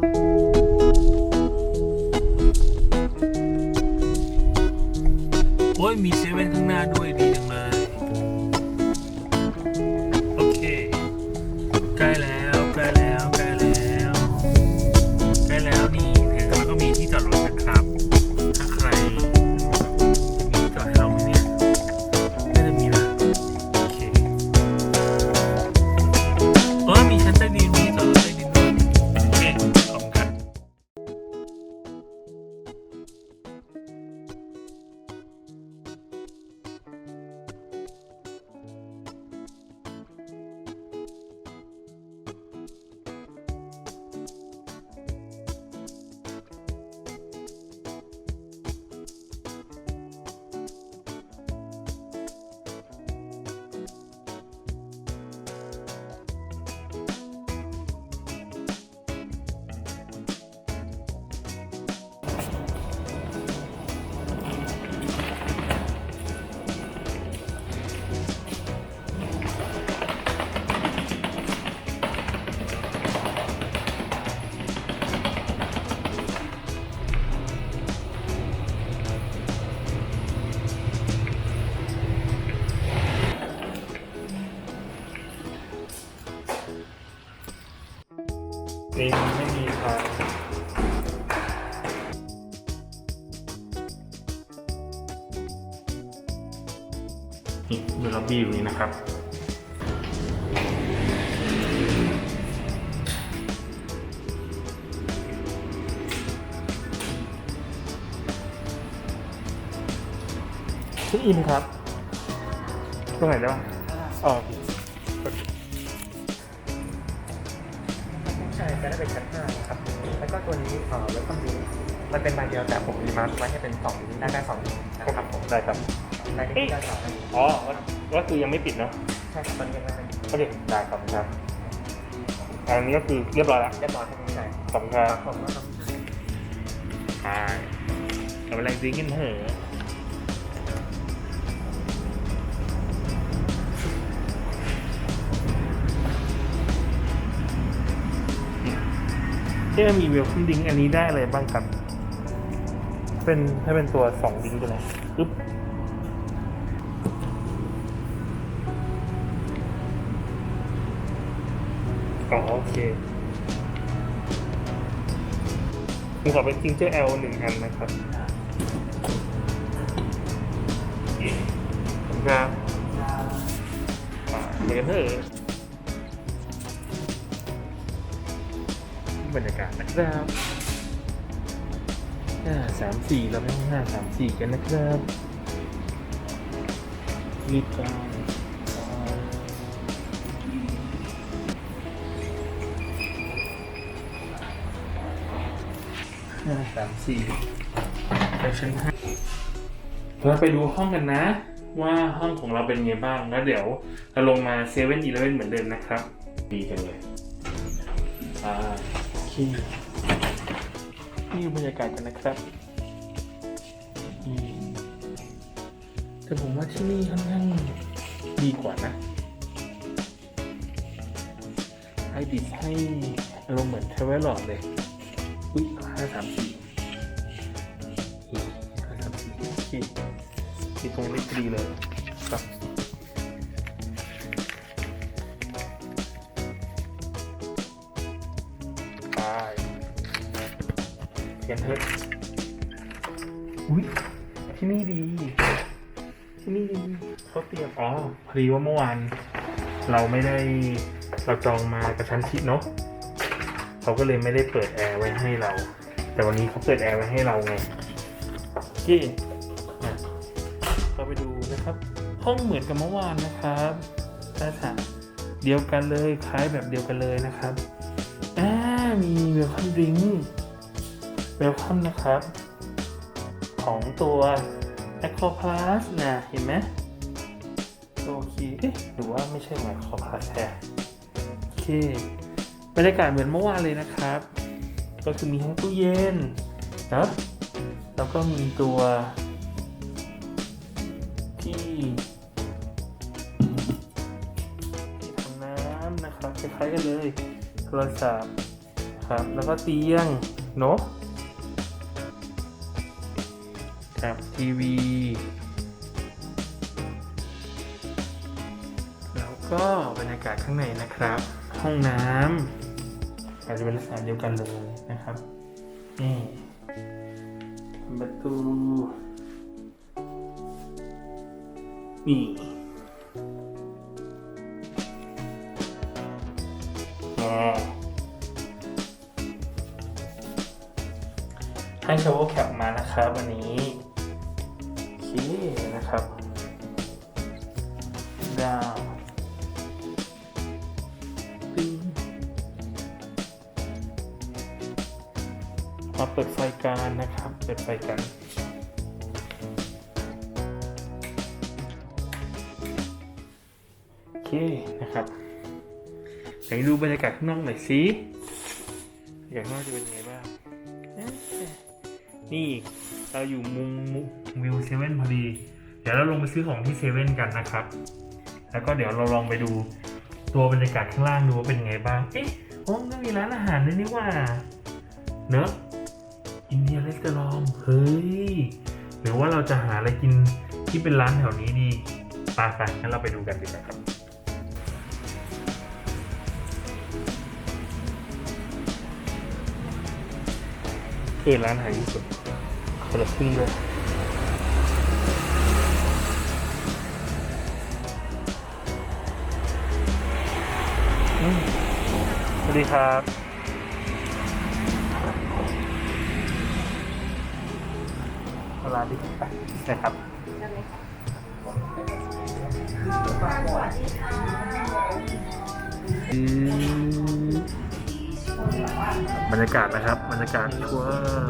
โอ้ยมีเนี่ดูล็อบบี้อยู่นี่นะครับชื่ออินครับ ตรงไหนได้บ้างอ๋อใช่จะได้เป็นชั้นห้าครับ แล้วก็ตัวนี้เอ่อเวลคัมดิ้งมันเป็นใบเดียวแต่ผมรีมาร์คไว้ให้เป็นสองลิ้นได้ได้สองลิ้นนะครับผม ได้ครับ ได้ที่ได้สองลิ้นอ๋อก็ก็คือยังไม่ปิดเนาะใช่ครับตอนนี้ยังไม่เป็นก็เด็กได้ครับครับอันนี้ก็คือเรียบร้อยแล้วเรียบร้อยครับพี่ชายขอบคุณครัครับบผมแล้วครับใช่เราไปแรงดิ้งกันเถอะที่มีเวลคัมดิ้งอันนี้ได้อะไรบ้างครับ เป็นถ้าเป็นตัวสองดิ้งตัวไหนปึ๊บ อ๋อโอเคผมขอเป็นจิงเจอร์ L หนึ่งอันนะครับขอบคุณครับเดี๋ยวกันเถอะบรรยากาศนะครับห้าสามสี่เราไปห้องห้าสามสี่กันนะครับรีบกัน สามสี่ไปชั้นห้าเราไปดูห้องกันนะ ว่าห้องของเราเป็นไงบ้างแล้วเดี๋ยวเราลงมาเซเว่นอีเลเว่นเหมือนเดิมนะครับ ดีจังเลยอ่าโอเคนี่บรรยากาศกันนะครับอืมแต่ผมว่าที่นี่ค่อนข้างดีกว่านะไอดิสให้อารมณ์เหมือนเทเวลลอดเลย อุ้ยห้าสามสี่ห้าสามสี่โอเคมีตรงเล็กดีเลยครับไปเขียนเถอะอุ้ยที่นี่ดี ที่นี่ดีเขาเตรียมอ๋อพอดีว่าเมื่อวานเราไม่ได้เราจองมากระชั้นชิดเนาะ เขาก็เลยไม่ได้เปิดแอร์ไว้ให้เรา แต่วันนี้เขาเปิดแอร์ไว้ให้เราไงโอเคอ่เราไปดูนะครับ ห้องเหมือนกับเมื่อวานนะครับถ้าถามเดียวกันเลยคล้ายแบบเดียวกันเลยนะครับอ่ามีเวลคัมดริงเวลคัมนะครับ ของตัว a q u a Plus นะเห็นไหมโอเคเอ๊ะหรือว่าไม่ใช่ของ a q u a Plus แท้โอเค บรรยากาศเหมือนเมื่อวานเลยนะครับ ก็คือมีทั้งตู้เย็นนะแล้วก็มีตัวที่ที่ทำน้ำนะครับคล้ายๆกันเลยโทรศัพท์ครับแล้วก็เตียงเนอะครับทีวีแล้วก็บรรยากาศข้างในนะครับ ห้องน้ำ อาจจะเป็นลักษณะเดียวกันเลยนะครับ นี่ประตู นี่อ่าให้ชาวแคปมานะครับวันนี้โอเคนะครับด ปิดไฟกันนะครับ เปิดไฟกันโอเคนะครับไหนดูบรรยากาศข้างนอกหน่อยสิบรรยากาศข้างนอกจะเป็นยังไงบ้างนี่เราอยู่มุมวิวเซเว่นพอดี เดี๋ยวเราลงไปซื้อของที่เซเว่นกันนะครับ แล้วก็เดี๋ยวเราลองไปดูตัวบรรยากาศข้างล่างดูว่าเป็นยังไงบ้าง เอ๊ะโอ้ก็มีร้านอาหารด้วยนี่ว่า เนอะ อินเดียรีสอร์ทเฮ้ย หรือว่าเราจะหาอะไรกินที่เป็นร้านแถวนี้ดีไปไปงั้นเราไปดูกันดีกว่าครับคือร้านอาหารญี่ปุ่นคนละครึ่งด้วยสวัสดีครับ ร้าดีไปนะครับบรรยากาศนะครับ บรรยากาศทั่ว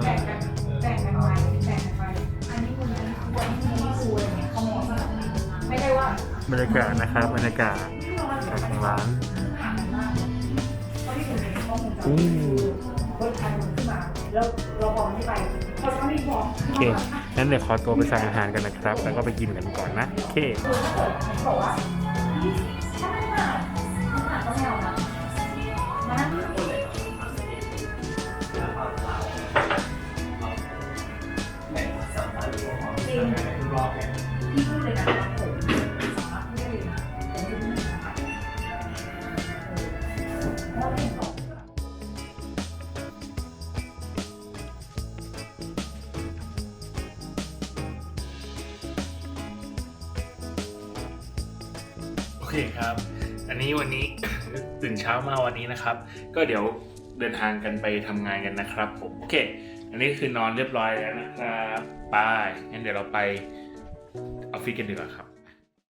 แบ่งกันไปแบ่งกันไปอันนี้คุณนี้คุณอันนี้คุณอะไรเนี่ยเขามองว่าไม่ใช่ว่าบรรยากาศนะครับ บรรยากาศจากทางร้านอืมรถคันขึ้นมาแล้วเราบอกไม่ไป พอเขาไม่บอกโอเคงั้นเดี๋ยวขอตัวไปสั่งอาหารกันนะครับ แล้วก็ไปกินกันก่อนนะ โอเคบอกว่าถ้าไม่มาอาหารก็ไม่เอานะมาจริงพี่พูดเลยนะ เคครับ อันนี้วันนี้ ตื่นเช้ามาวันนี้นะครับ ก็เดี๋ยวเดินทางกันไปทำงานกันนะครับผมโอเค อันนี้คือนอนเรียบร้อยแล้วนะครับบายงั้นเดี๋ยวเราไปออฟฟิศกันดีกว่าครับ